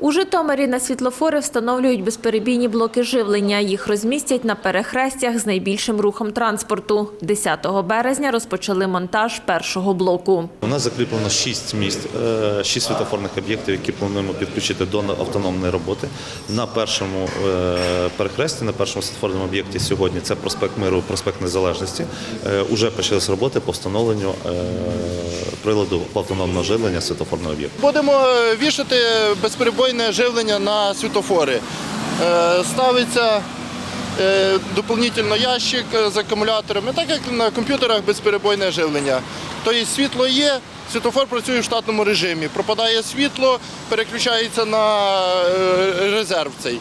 У Житомирі на світлофори встановлюють безперебійні блоки живлення. Їх розмістять на перехрестях з найбільшим рухом транспорту. 10 березня розпочали монтаж першого блоку. У нас закріплено 6 місць, 6 світофорних об'єктів, які плануємо підключити до автономної роботи. На першому е, перехресті, на першому світофорному об'єкті сьогодні це проспект Миру, проспект Незалежності. Е, Уже почалися роботи по встановленню е, приладу автономного живлення світофорного об'єкту. Будемо е, вішати безперебойне живлення на світофори. Е, Ставиться е, доповнительно ящик з акумуляторами, так як на комп'ютерах безперебойне живлення. Тобто світло є, світофор працює в штатному режимі. Пропадає світло, переключається на е, резерв цей.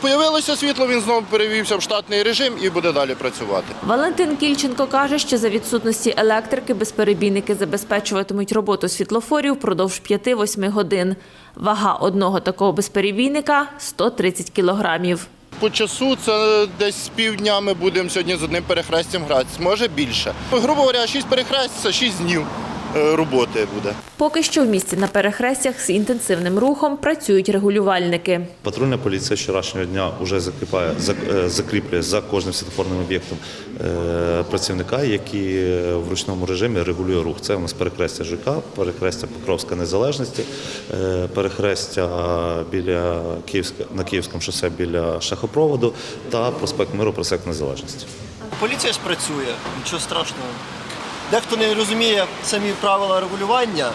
Появилося світло, він знову перевівся в штатний режим і буде далі працювати. Валентин Кільченко каже, що за відсутності електрики безперебійники забезпечуватимуть роботу світлофорів впродовж 5-8 годин. Вага одного такого безперебійника – 130 кілограмів. По часу це десь з півдня ми будемо сьогодні з одним перехрестям гратися, може більше. Грубо говоря, 6 перехрест це 6 днів роботи буде. Поки що в місті на перехрестях з інтенсивним рухом працюють регулювальники. Патрульна поліція вчорашнього дня вже закріпає, е, закріплює за кожним світофорним об'єктом е, працівника, який е, в ручному режимі регулює рух. Це у нас перехрестя ЖК, перехрестя Покровська Незалежності, е, перехрестя біля Київська, на Київському шосе біля шахопроводу та проспект Миру, проспект Незалежності. Поліція ж працює, нічого страшного. Дехто не розуміє самі правила регулювання.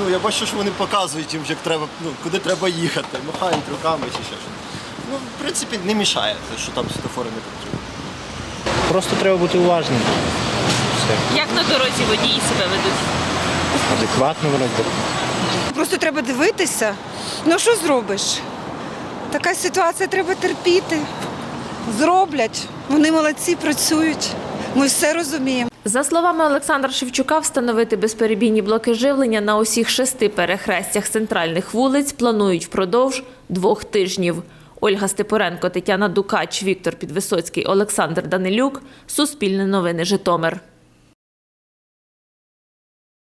Ну, я бачу, що вони показують їм, як треба, ну, куди треба їхати, махають руками чи ще щось. Ну, в принципі, не мішає, те, що там світофори не працюють. Просто треба бути уважним. Все. Як на дорозі водії себе ведуть? Адекватно вроде. Просто треба дивитися. Ну що зробиш? Така ситуація треба терпіти. Зроблять. Вони молодці, працюють. Ми все розуміємо. За словами Олександра Шевчука, встановити безперебійні блоки живлення на усіх шести перехрестях центральних вулиць планують впродовж двох тижнів. Ольга Степоренко, Тетяна Дукач, Віктор Підвисоцький, Олександр Данилюк. Суспільне новини Житомир.